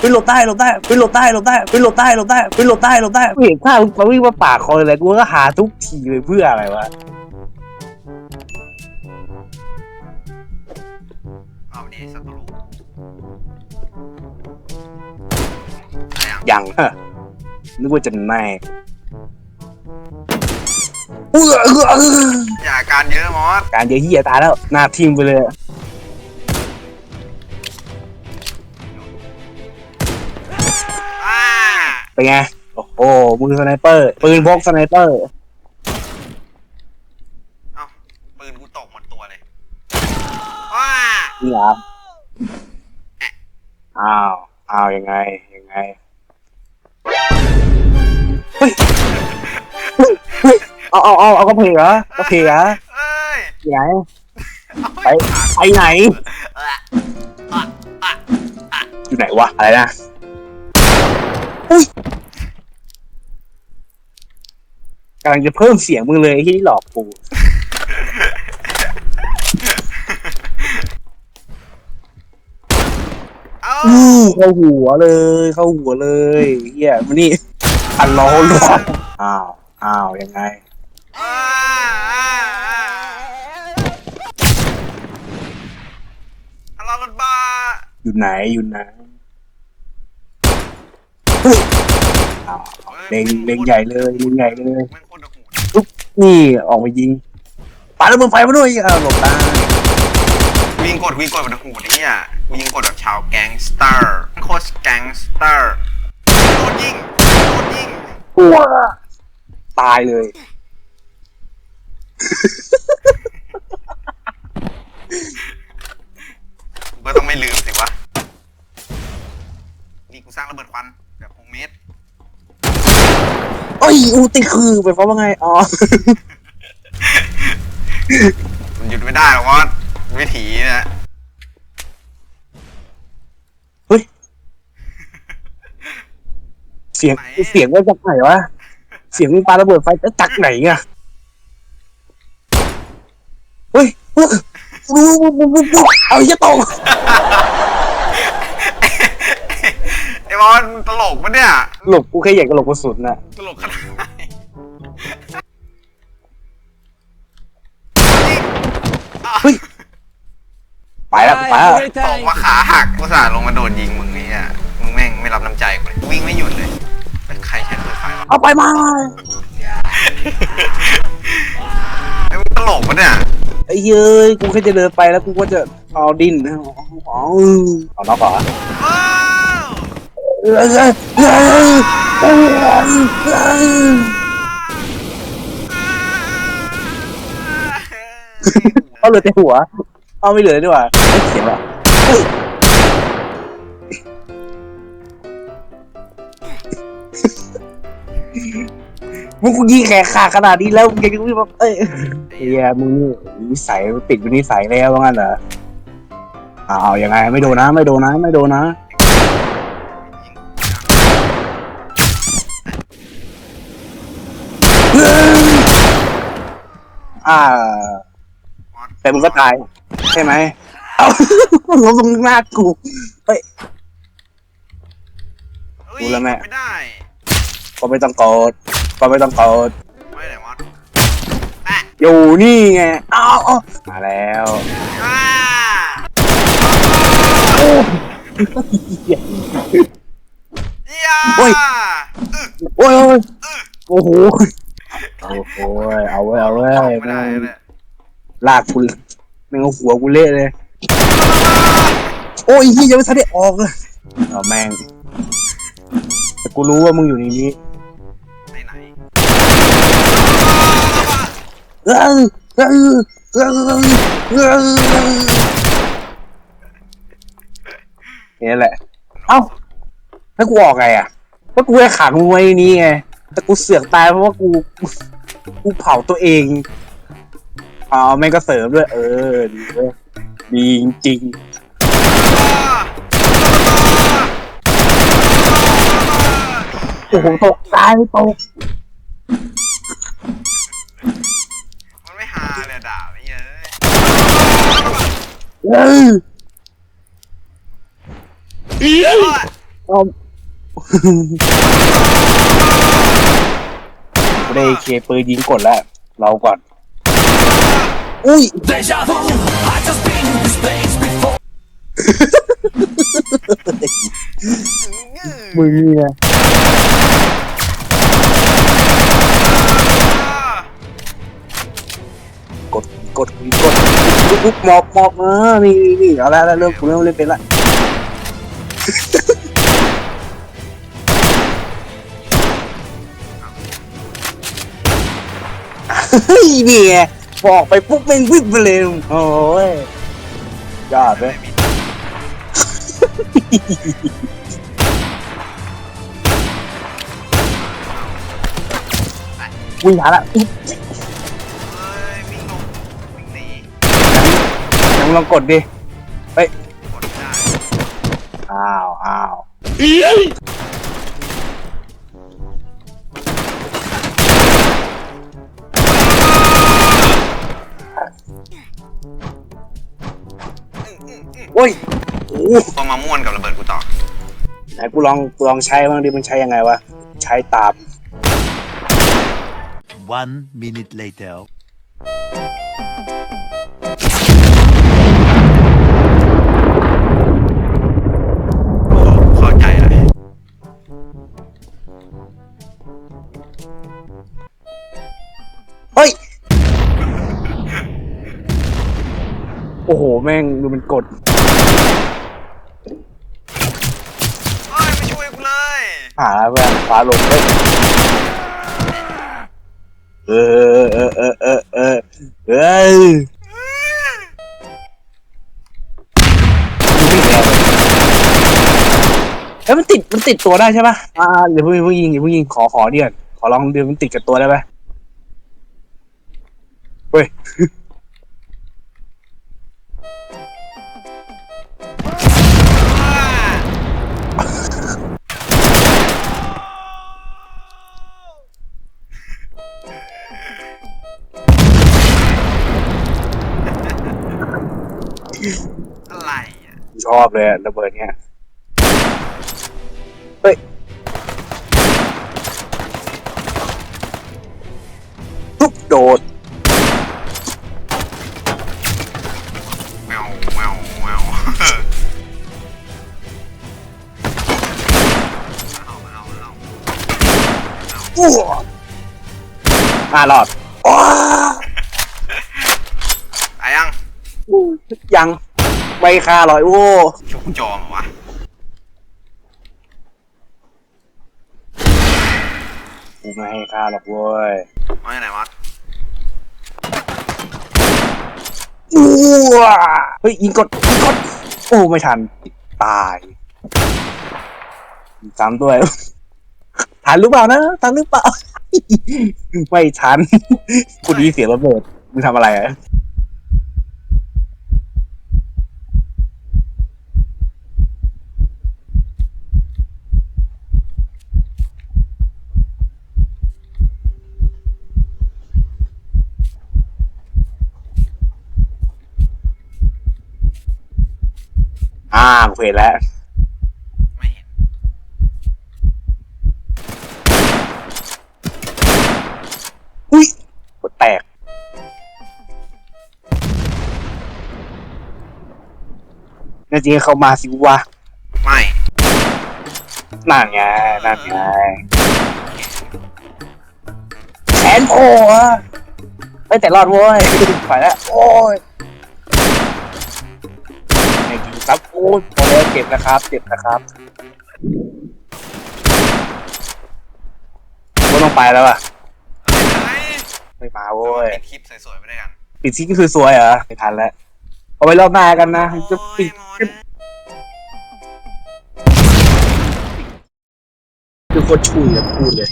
ไปหลบได้หลบได้ไปหลบได้หลบได้ไปหลบได้หลบได้ไปหลบได้หลบได้กูเห็นข้าวมันวิ่งมาปากคอเลยกูก็หาทุกทีเลยเพื่ออะไรวะเอาดิสัตว์รู้อะไรอะยังฮะนึกว่าจะแน่เออเออเอออย่าการเยอะมอสการเยอะเฮียตายแล้วหน้าทิมไปเลย เป็นไง โอ้โหมือสไนเปอร์ ปืนพกสไนเปอร์ เอ้าปืนกูตกหมดตัวเลยว้านี่เหรออ้าว อ้าว ยังไง ยังไง เฮ้ย เฮ้ยเฮ้ยเอาเอาเอาเอากระเพกเหรอกระเพกเหรอเอ้ยไหน เอาไป ไปไหน เอ้ยอะอะอะอยู่ไหนวะ อะไรนะ อุ้ย กำลังจะเพิ่มเสียงมึงเลยไอ้ที่หลอกกูเอ้าอู้เข้าหัวเลย เข้าหัวเลยเฮียมันนี่อันล้อล้ออ้าวอ้าวยังไงอ่าอ่าอ่าฮัลโหลรถบ้าอยู่ไหนอยู่ไหนเฮ้ยอ้าว เล็งเล็งใหญ่เลยเล็งใหญ่เลยแม่งโคตรโหดนี่ออกมายิงปาระเบิดไฟมาด้วยอ่าหลบได้วิ่งกดวิ่งกดแบบโหดไอ้เนี่ยวิ่งกดแบบชาวแก๊งสเตอร์โคตรแก๊งสเตอร์โดนยิงโดนยิงกลัวตายเลย กูก็ต้องไม่ลืมสิวะ นี่กูสร้างระเบิดควันแบบโฮมเมด โอ้ยอูติคือไปเพราะว่าไง อ๋อ มันหยุดไม่ได้หรอกวะวิถีนะเฮ้ย เสียงเสียงว่าจากไหนวะ เสียงปาระเบิดไฟจะจากไหนอะเฮ้ยเฮ้ยเอาอย่าตกไอ้บอลตลกปะเนี่ย หลบกูแค่อยากจะหลบกระสุนน่ะตลกขนาด ปแล้วไปแล้วตกมาขาหักกูสาห์ลงมาโดนยิงมึงนี่อะมึงแม่งไม่รับน้ำใจกูเลยวิ่งไม่หยุดเลยเป็นใครใช้ปืนไฟวะเอาไปมาไอ้มึงตลกปะเนี่ยไอ้เย้ยกูแค่จะเดินไปแล้วกูก็จะเอาดิ้นอ๋อเอาน็อกเหรอว้าวเอ้ยเอ้ยเอ้ยเอ้ยเอ้ยเอาเหลือแต่หัว เอาไม่เหลือเลยดีกว่าเฮ้ยเสียงอะเฮ้ยมึงกูยิงแขกขาดขนาดนี้แล้วมึงยังจะวิ่งมาเอ้ยเฮียมึงนี่นิสัยติดเป็นนิสัยแล้วว่างั้นเหรออ้าวยังไงไม่โดนนะ ไม่โดนนะ ไม่โดนนะอ่าแต่มึงก็ตายใช่ไหมเอ้าล้มตรงหน้ากูเฮ้ย เฮ้ยรู้แล้วแม่ ไม่ได้ก็ไม่ต้องกดก็ไม่ต้องกดไม่ไหนวะอยู่นี่ไงอ้าวอ้าวมาแล้วอ่าเหี้ยย่าโอ้ยอึ๊กโอ้ยโอ้ยโอ้โหโอ้โหเอาไว้ยเอาไว้ยออกไม่ได้เลยลากกู แม่งเอาหัวกูเละเลย โอ้ยยี่ยังไม่ทันได้ออกเลยเอาแม่งแต่กูรู้ว่ามึงอยู่ในนี้ไหนไหนเออเออเออเออนี่แหละ เอ้าแล้วกูออกไงอะก็กูแค่ขังมึงไว้นนี้ไง แต่กูเสือกตายเพราะว่ากู กูเผาตัวเอง อ๋อแม่งก็เสริมด้วย เออ ดีเว้ยดีจริงๆโอ้โหตกตายตกมันไม่ฮาเลยด่าไม่เยอะเออโอ้ยอ้อมกูได้เคปืนยิงกดแล้ว เราก่อน place before. มึงเนี่ย กดกดกดปุ๊บปุ๊บหมอบหมอบเออนี่นี่นี่เอาละแล้วเริ่มกูเริ่มเล่นเป็นละเฮ้ยนี่ไบอกไปปุ๊บแม่งวิ่งไปเลยโอ้ยยอดเลยวิ่งหาละอุ๊ยเฮ้ยวิ่งลงวิ่งหนียังลองกดดิ กดไม่ได้ อ้าวอ้าว โอ้ยโอ้โหต้องมาม่วนกับระเบิดกูต่อไหนกูลองกูลองใช้บ้างดิมันใช้ยังไงวะ ใช้ตาม One minute later. โอ้เข้าใจเลยเฮ้ย โอ้โห แม่งดูมันกด เฮ้ยไม่ช่วยกูเลย หาแล้วเพื่อนฟ้าลงเฮ้ยเออเออเออเออเออเออเอ้ยมันติดมันติดตัวได้ใช่ปะอ่าเดี๋ยวเพิ่งเพิ่งยิงเดี๋ยวเพิ่งยิงขอขอเดียวขอลองเดี๋ยวมันติดกับตัวได้ไหมเฮ้ย อบเลยระเบิดเนี้ยเฮ้ยทุบโดดแมวแมวแมวอาเอาเอาอ้วอ่ารอดอ้าไอ้ยัง ยัง ไม่คาลอยโอ้ชุกจอมเหรอวะกูไม่ให้คาหรอกเว้ยมาจากไหนวะอ้วเฮ้ยยิงกดยิงกดโอ้ไม่ทันตายซ้ำด้วยทันหรือเปล่านะทันหรือเปล่า ไม่ทันกูไดีเสียงระเบิดมึงทำอะไรอะ เห็นแล้ว ไม่เห็น อุ้ยกดแตกแน่จริงเขามาสิวะไม่นั่นไงนั่นไงแขนโผล่อะไม่แต่รอดเว้ยไปแล้ว โอ้ย อ้ยพอแล้วเจ็บนะครับเจ็บนะครับก็ต้องไปแล้วอะอะไรไม่มาโว้ยปิดคลิปสวยๆไปด้วยกันปิดซิกก็คือสวยเหรอไม่ทันแล้วเอาไว้รอบหน้ากันนะจะปิดโอ้ยคือโคตรชุยอะพูดเลย